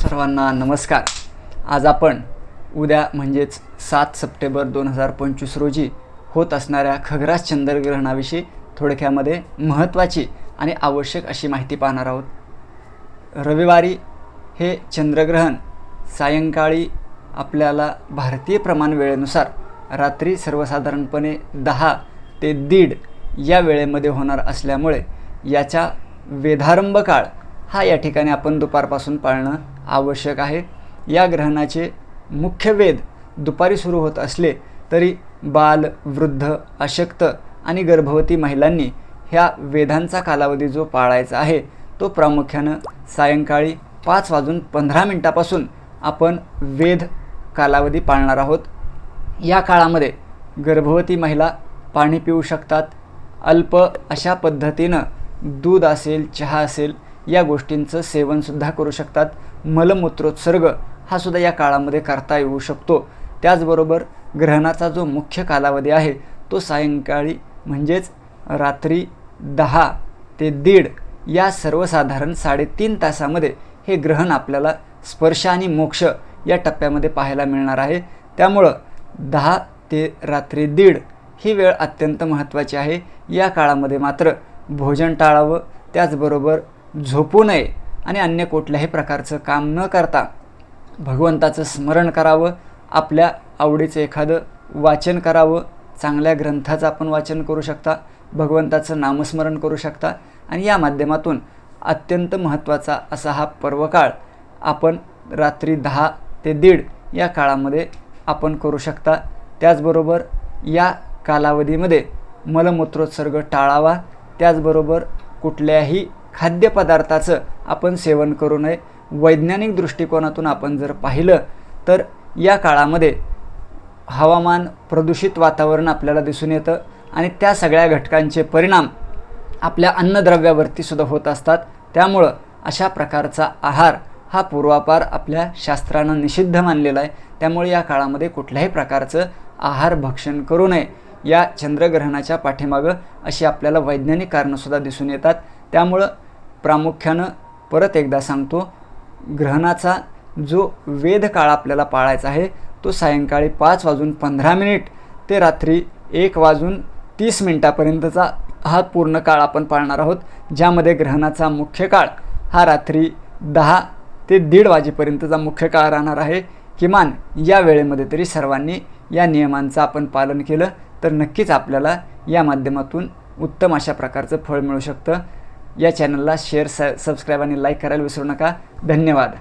सर्वांना नमस्कार. आज आपण उद्या म्हणजेच सात सप्टेंबर दोन हजार पंचवीस रोजी होत असणाऱ्या खग्रास चंद्रग्रहणाविषयी थोडक्यामध्ये महत्त्वाची आणि आवश्यक अशी माहिती पाहणार आहोत. रविवारी हे चंद्रग्रहण सायंकाळी आपल्याला भारतीय प्रमाण वेळेनुसार रात्री सर्वसाधारणपणे दहा ते दीड या वेळेमध्ये होणार असल्यामुळे याचा वेधारंभ काळ हा या ठिकाणी आपण दुपारपासून पाळणं आवश्यक आहे. या ग्रहणाचे मुख्य वेध दुपारी सुरू होत असले तरी बाल वृद्ध अशक्त आणि गर्भवती महिलांनी ह्या वेधांचा कालावधी जो पाळायचा आहे तो प्रामुख्यानं सायंकाळी पाच वाजून पंधरा मिनटापासून आपण वेध कालावधी पाळणार आहोत. या काळामध्ये गर्भवती महिला पाणी पिऊ शकतात. अल्प अशा पद्धतीनं दूध असेल चहा असेल या गोष्टींचं सेवनसुद्धा करू शकतात. मलमूत्रोत्सर्ग हा सुद्धा या काळामध्ये करता येऊ शकतो. त्याचबरोबर ग्रहणाचा जो मुख्य कालावधी आहे तो सायंकाळी म्हणजेच रात्री दहा ते दीड या सर्वसाधारण साडेतीन तासामध्ये हे ग्रहण आपल्याला स्पर्श आणि मोक्ष या टप्प्यामध्ये पाहायला मिळणार आहे. त्यामुळं दहा ते रात्री दीड ही वेळ अत्यंत महत्त्वाची आहे. या काळामध्ये मात्र भोजन टाळावं त्याचबरोबर झोपू नये आणि अन्य कुठल्याही प्रकारचं काम न करता भगवंताचं स्मरण करावं आपल्या आवडीचं एखादं वाचन करावं चांगल्या ग्रंथाचं आपण वाचन करू शकता भगवंताचं नामस्मरण करू शकता आणि या माध्यमातून अत्यंत महत्त्वाचा असा हा पर्वकाळ आपण रात्री दहा ते दीड या काळामध्ये आपण करू शकता. त्याचबरोबर या कालावधीमध्ये मलमूत्रोत्सर्ग टाळावा. त्याचबरोबर कुठल्याही खाद्यपदार्थाचं आपण सेवन करू नये. वैज्ञानिक दृष्टिकोनातून आपण जर पाहिलं तर या काळामध्ये हवामान प्रदूषित वातावरण आपल्याला दिसून येतं आणि त्या सगळ्या घटकांचे परिणाम आपल्या अन्नद्रव्यावरती सुद्धा होत असतात. त्यामुळं अशा प्रकारचा आहार हा पूर्वापार आपल्या शास्त्रानं निषिद्ध मानलेला आहे. त्यामुळे या काळामध्ये कुठल्याही प्रकारचं आहार भक्षण करू नये. या चंद्रग्रहणाच्या पाठीमागं अशी आपल्याला वैज्ञानिक कारणंसुद्धा दिसून येतात. त्यामुळं प्रामुख्यानं परत एकदा सांगतो ग्रहणाचा जो वेध काळ आपल्याला पाळायचा आहे तो सायंकाळी पाच वाजून पंधरा मिनिट ते रात्री एक वाजून तीस मिनटापर्यंतचा हा पूर्ण काळ आपण पाळणार आहोत ज्यामध्ये ग्रहणाचा मुख्य काळ हा रात्री दहा ते दीड वाजेपर्यंतचा मुख्य काळ राहणार आहे. किमान या वेळेमध्ये तरी सर्वांनी या नियमांचं आपण पालन केलं तर नक्कीच आपल्याला या माध्यमातून उत्तम अशा प्रकारचं फळ मिळू शकतं. या चॅनलला शेअर स सबस्क्राईब आणि लाईक करायला विसरू नका. धन्यवाद.